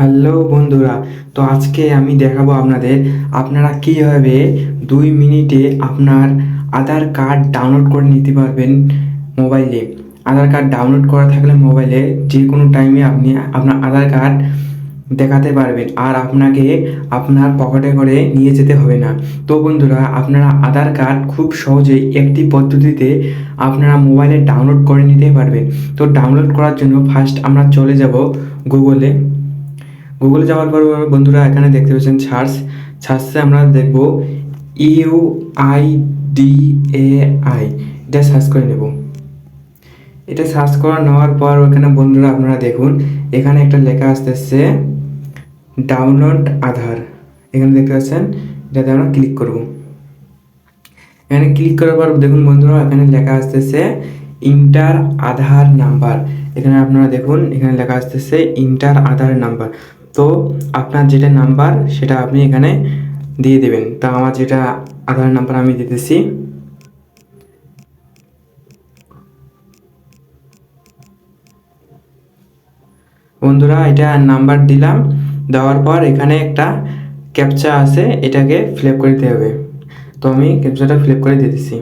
Hello বন্ধুরা, তো আজকে আমি দেখাবো আপনাদের আপনারা কীভাবে দুই মিনিটে আপনার আধার কার্ড ডাউনলোড করে নিতে পারবেন মোবাইলে। আধার কার্ড ডাউনলোড করা থাকলে মোবাইলে যে কোনো টাইমে আপনি আপনার আধার কার্ড দেখাতে পারবেন, আর আপনাকে আপনার পকেটে করে নিয়ে যেতে হবে না। তো বন্ধুরা, আপনারা আধার কার্ড খুব সহজেই একটি পদ্ধতিতে আপনারা মোবাইলে ডাউনলোড করে নিতে পারবেন। তো ডাউনলোড করার জন্য ফার্স্ট আমরা চলে যাব গুগলে গুগলে যাওয়ার পর বন্ধুরা এখানে দেখতে পাচ্ছেন সার্চ সার্চে আমরা দেখব U I D A I এটা সার্চ করে নেব। এটা সার্চ করে নেওয়ার পর ওখানে বন্ধুরা আপনারা দেখুন, এখানে একটা লেখা আসতেছে ডাউনলোড আধার। এখানে দেখতে পাচ্ছেন, এটাতে আমরা ক্লিক করব। এখানে ক্লিক করার পর দেখুন বন্ধুরা, এখানে লেখা আসতেছে ইন্টার আধার নাম্বার এখানে আপনারা দেখুন, এখানে লেখা আসতেছে ইন্টার আধার নাম্বার তো আপনার যেটা নাম্বার, সেটা আপনি এখানে দিয়ে দেবেন। তা আমার যেটা আধার নাম্বার আমি দিতেছি। বন্ধুরা, এটা নাম্বার দিলাম। দেওয়ার পর এখানে একটা ক্যাপচা আছে, এটাকে ফিল করে দিতে হবে। তো আমি ক্যাপচাটা ফিল করে দিতেছি।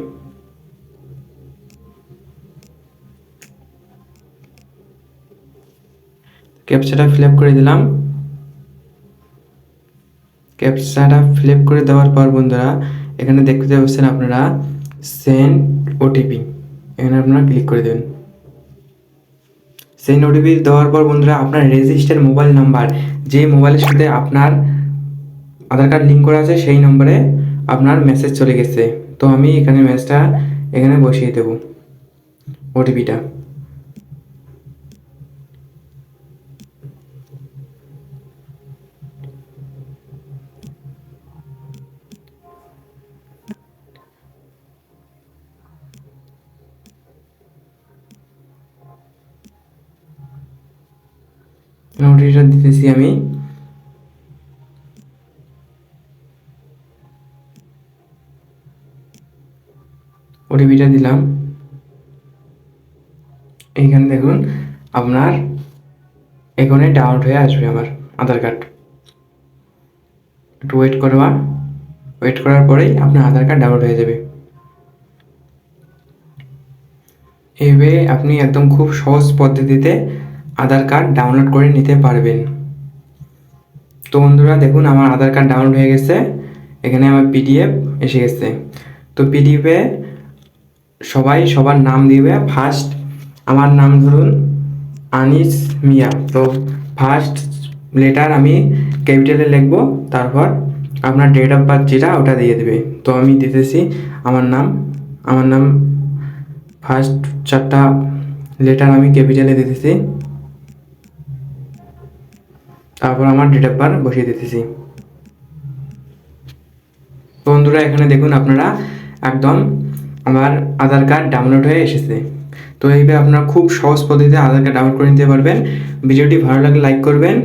ক্যাপচাটা ফিল করে দিলাম। ক্যাপচাটা ফিল করে দেওয়ার পর বন্ধুরা, এখানে দেখতে পাচ্ছেন আপনারা সেন্ড ওটিপি এখানে আপনারা ক্লিক করে দেবেন। সেই ওটিপি দেওয়ার পর বন্ধুরা, আপনার রেজিস্টার মোবাইল নাম্বার যে মোবাইলের সাথে আপনার আধার কার্ড লিঙ্ক করা আছে, সেই নম্বরে আপনার মেসেজ চলে গেছে। তো আমি এখানে মেসেজটা এখানে বসিয়ে দেবো ওটিপিটা ওটিপিটা দিতেছি আমি। ওটিপিটা দিলাম। এইখানে দেখুন, আপনার এখানে ডাউনলোড হয়ে আসবে আমার আধার কার্ড একটু ওয়েট করবা। ওয়েট করার পরেই আপনার আধার কার্ড ডাউনলোড হয়ে যাবে। এইভাবে আপনি একদম খুব সহজ পদ্ধতিতে আধার কার্ড ডাউনলোড করে নিতে পারবেন। তো বন্ধুরা, দেখুন আমার আধার কার্ড ডাউনলোড হয়ে গেছে। এখানে আমার পিডিএফ এসে গেছে। তো পিডিএফে সবাই সবার নাম দিবে। ফার্স্ট আমার নাম ধরুন আনিস মিয়া। তো ফার্স্ট লেটার আমি ক্যাপিটালে লিখব, তারপর আপনার ডেট অফ বার্থ যেটা, ওটা দিয়ে দেবে। তো আমি দিতেছি আমার নাম। আমার নাম ফার্স্ট চারটা লেটার আমি ক্যাপিটালে দিতেছি। তারপর আমার ডেট অফ বার্থ বসিয়ে দিতেছি। বন্ধুরা, এখানে দেখুন আপনারা একদম আমার আধার কার্ড ডাউনলোড হয়ে এসেছে। তো এইভাবে আপনারা খুব সহজ পদ্ধতিতে আধার কার্ড ডাউনলোড করে নিতে পারবেন। ভিডিওটি ভালো লাগলে লাইক করবেন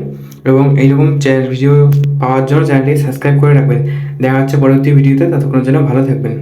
এবং এইরকম চ্যানেল ভিডিও পাওয়ার জন্য চ্যানেলটি সাবস্ক্রাইব করে রাখবেন। দেখা হচ্ছে পরবর্তী ভিডিওতে ততক্ষণের জন্য ভালো থাকবেন।